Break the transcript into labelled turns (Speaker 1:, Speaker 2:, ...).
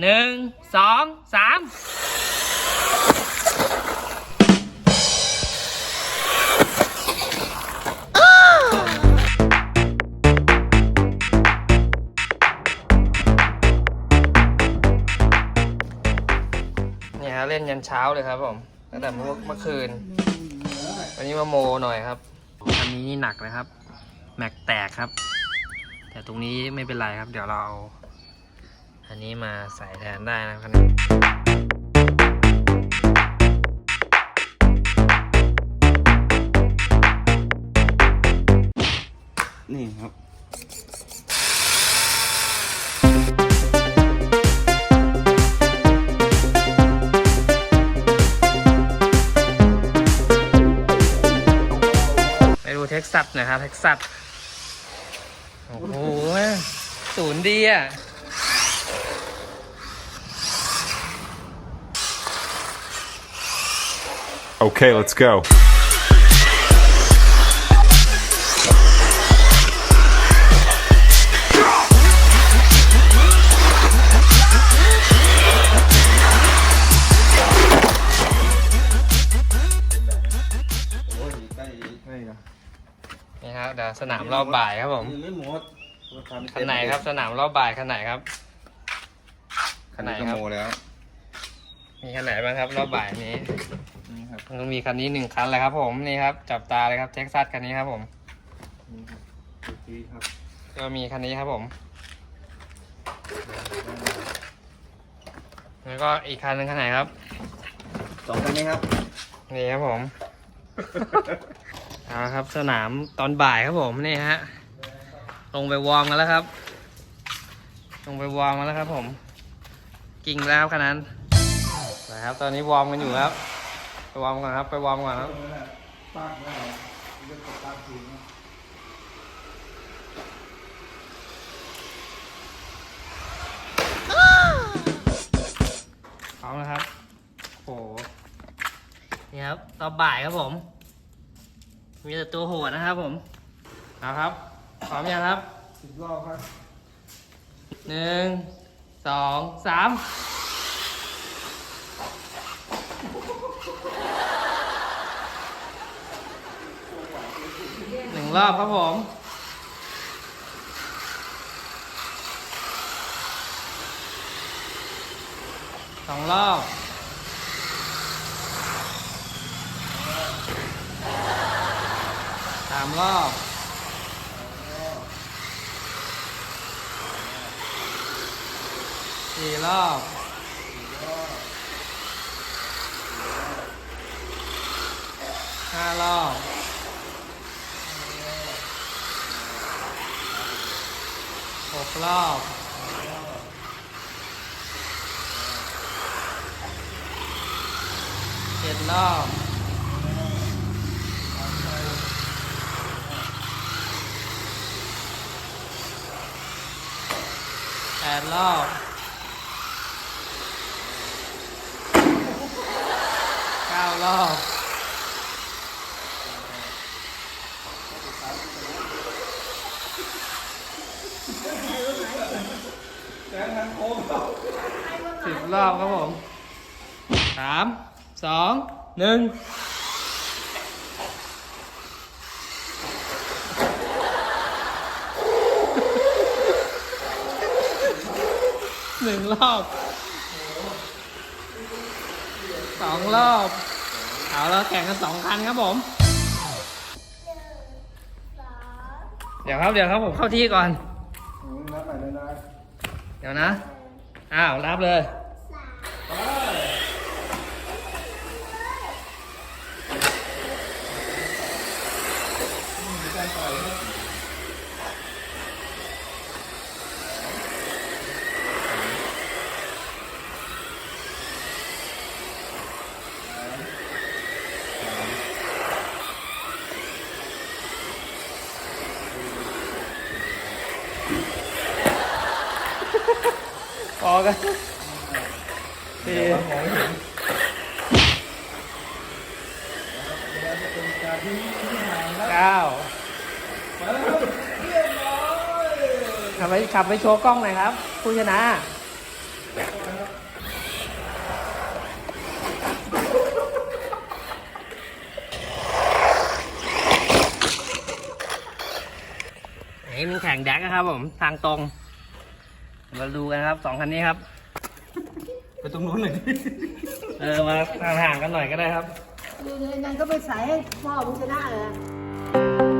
Speaker 1: หนึ่งสองสามเนี่ยฮะเล่นยันเช้าเลยครับผมตั้งแต่เมื่อเมื่อคืน วันนี้มาโมหน่อยครับอันนี้นี่หนักเลยครับ แม็กแตกครับ แต่ตรงนี้ไม่เป็นไรครับ เดี๋ยวเราเอา อันนี้มาใส่แทนได้นะครับ
Speaker 2: นี่ครับ
Speaker 1: ไปดูเท็กซัสหนะครับเท็กซัส โอ้โห ศูนย์ดีอะ
Speaker 3: Okay, let's go.
Speaker 2: โอ้ยใกล้ใกล้นะ
Speaker 1: นี่ครับเดี๋ยวสนามรอบบ่ายครับผม
Speaker 2: ยังไม่หมด
Speaker 1: คันไหนครับ สนามรอบบ่ายคันไหนครับ คันไหนครับ
Speaker 2: โมแล้ว
Speaker 1: มีคันไหนบ้างครับ รอบบ่ายนี้
Speaker 2: นี่ครับ
Speaker 1: มันก็มีคันนี้หนึ่งคันเลยครับผมนี่ครับจับตาเลยครับเท็กซัสคันนี้ครับผม
Speaker 2: นี่ครับดีครับ
Speaker 1: ก็มีคันนี้ครับผม แล้วก็อีกคันหนึงคันไหนครับ
Speaker 2: สองคันนี้ครับ
Speaker 1: นี่ครับผม เอาละครับสนามตอนบ่ายครับผมนี่ฮะ ลงไปวอร์มกันแล้วครับ ลงไปวอร์มกันแล้วครับผม กิ่งแล้วขนาดนั้นนะครับ ตอนนี้วอร์มกันอยู่ครับ ไปวอร์มก่อนครับ ไปวอร์มก่อนครับพร้อมนะครับโหนี่ครับตอนบ่ายครับผม มีแต่ตัวโหดนะครับผมเอาครับพร้อมยังครับ
Speaker 2: สิบรอบครับ
Speaker 1: หนึ่งสองสาม งรอบครับผมสองรอบสามรอบสี่รอบห้ารอบ หกรอบเจ็ดรอบแปดรอบเก้ารอบ สิบรอบครับผมสามสองหนึ่งหนึ่งรอบสองรอบ เอาแล้วแข่งกันสองคันครับผม เดี๋ยวครับเดี๋ยวครับผมเข้าที่ก่อน
Speaker 2: นับไปเลยนะ
Speaker 1: เดี๋ยวนะ อ้าวรับเลย พอกันเสี่เก้าขับไปขับไปโชว์กล้องหน่อยครับ ผู้ชนะนี่มันแข่งแดกนะครับผม ทางตรง มาดูกันครับสองคันนี้ครับ
Speaker 2: ไปตรงนู้นเลยดิ
Speaker 1: เออมาห่างๆกันหน่อยก็ได้ครับ
Speaker 4: นั่นก็ไปใส่ให้พ่อมึงจะได้เหรอ